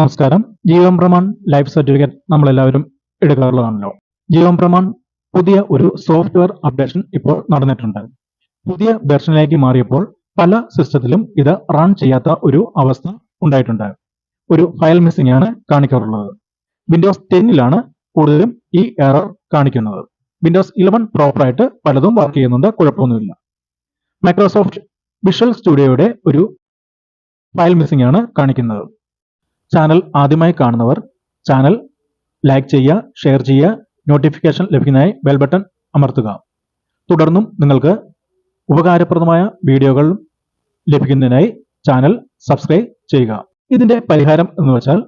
നമസ്കാരം. Jeevan Pramaan life certificate നമ്മളെല്ലാവരും എടുക്കാറുള്ളതാണല്ലോ. ജീവൻ പ്രമാൺ പുതിയ ഒരു സോഫ്റ്റ്വെയർ അപ്ഡേഷൻ ഇപ്പോൾ നടന്നിട്ടുണ്ട്. പുതിയ വെർഷനിലേക്ക് മാറിയപ്പോൾ പല സിസ്റ്റത്തിലും ഇത് റൺ ചെയ്യാത്ത ഒരു അവസ്ഥ ഉണ്ടായിട്ടുണ്ട്. ഒരു ഫയൽ മിസ്സിംഗ് ആണ് കാണിക്കാറുള്ളത്. വിൻഡോസ് ടെന്നിലാണ് കൂടുതലും ഈ എറർ കാണിക്കുന്നത്. വിൻഡോസ് ഇലവൻ പ്രോപ്പറായിട്ട് പലതും വർക്ക് ചെയ്യുന്നുണ്ട് കുഴപ്പമൊന്നുമില്ല. മൈക്രോസോഫ്റ്റ് വിഷ്വൽ സ്റ്റുഡിയോയുടെ ഒരു ഫയൽ മിസ്സിംഗ് ആണ് കാണിക്കുന്നത്. ചാനൽ ആദ്യമായി കാണുന്നവർ ചാനൽ ലൈക്ക് ചെയ്യുക ഷെയർ ചെയ്യുക നോട്ടിഫിക്കേഷൻ ലഭിക്കുന്നതായി ബെൽ ബട്ടൺ അമർത്തുക. തുടർന്നും നിങ്ങൾക്ക് ഉപകാരപ്രദമായ വീഡിയോകൾ ലഭിക്കുന്നതിനായി ചാനൽ സബ്സ്ക്രൈബ് ചെയ്യുക. ഇതിന്റെ പരിഹാരം എന്ന് വെച്ചാൽ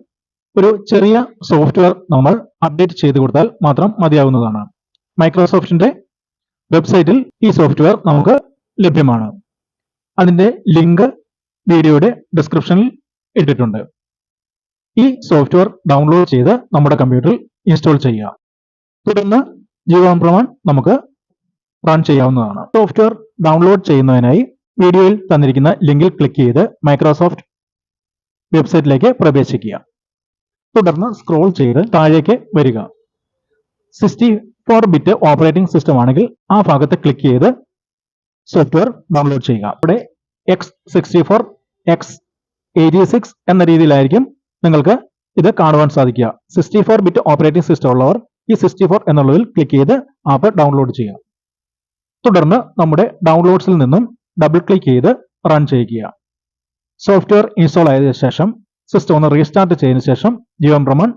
ഒരു ചെറിയ സോഫ്റ്റ്വെയർ നമ്മൾ അപ്ഡേറ്റ് ചെയ്ത് കൊടുത്താൽ മാത്രം മതിയാവുന്നതാണ്. മൈക്രോസോഫ്റ്റിന്റെ വെബ്സൈറ്റിൽ ഈ സോഫ്റ്റ്വെയർ നമുക്ക് ലഭ്യമാണ്. അതിന്റെ ലിങ്ക് വീഡിയോയുടെ ഡിസ്ക്രിപ്ഷനിൽ ഇട്ടിട്ടുണ്ട്. ഈ സോഫ്റ്റ്വെയർ ഡൗൺലോഡ് ചെയ്ത് നമ്മുടെ കമ്പ്യൂട്ടറിൽ ഇൻസ്റ്റാൾ ചെയ്യുക. തുടർന്ന് ജീവൻ പ്രമാൺ നമുക്ക് റൺ ചെയ്യാവുന്നതാണ്. സോഫ്റ്റ്വെയർ ഡൗൺലോഡ് ചെയ്യുന്നതിനായി വീഡിയോയിൽ തന്നിരിക്കുന്ന ലിങ്കിൽ ക്ലിക്ക് ചെയ്ത് മൈക്രോസോഫ്റ്റ് വെബ്സൈറ്റിലേക്ക് പ്രവേശിക്കുക. തുടർന്ന് സ്ക്രോൾ ചെയ്ത് താഴേക്ക് വരിക. Sixty four bit operating system ആണെങ്കിൽ ആ ഭാഗത്ത് ക്ലിക്ക് ചെയ്ത് സോഫ്റ്റ്വെയർ ഡൗൺലോഡ് ചെയ്യുക. ഇവിടെ x sixty four x eighty six എന്ന രീതിയിലായിരിക്കും നിങ്ങൾക്ക് ഇത് കാണുവാൻ സാധിക്കുക. Sixty four bit operating system ഉള്ളവർ ഈ സിക്സ്റ്റി ഫോർ എന്നുള്ളതിൽ ക്ലിക്ക് ചെയ്ത് ആപ്പ് ഡൗൺലോഡ് ചെയ്യുക. തുടർന്ന് നമ്മുടെ ഡൗൺലോഡ്സിൽ നിന്നും ഡബിൾ ക്ലിക്ക് ചെയ്ത് റൺ ചെയ്യുക. സോഫ്റ്റ്വെയർ ഇൻസ്റ്റാൾ ആയതിനു ശേഷം സിസ്റ്റം ഒന്ന് റീസ്റ്റാർട്ട് ചെയ്തതിനു ശേഷം ജീവൻ പ്രമൺ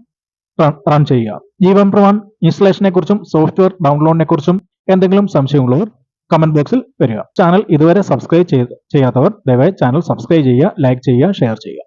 റൺ ചെയ്യുക. ജീവൻ പ്രമൺ ഇൻസ്റ്റലേഷനെ കുറിച്ചും സോഫ്റ്റ്വെയർ ഡൗൺലോഡിനെ കുറിച്ചും എന്തെങ്കിലും സംശയമുള്ളവർ കമന്റ് ബോക്സിൽ വരിക. ചാനൽ ഇതുവരെ സബ്സ്ക്രൈബ് ചെയ്യാത്തവർ ദയവായി ചാനൽ സബ്സ്ക്രൈബ് ചെയ്യുക ലൈക്ക് ചെയ്യുക ഷെയർ ചെയ്യുക.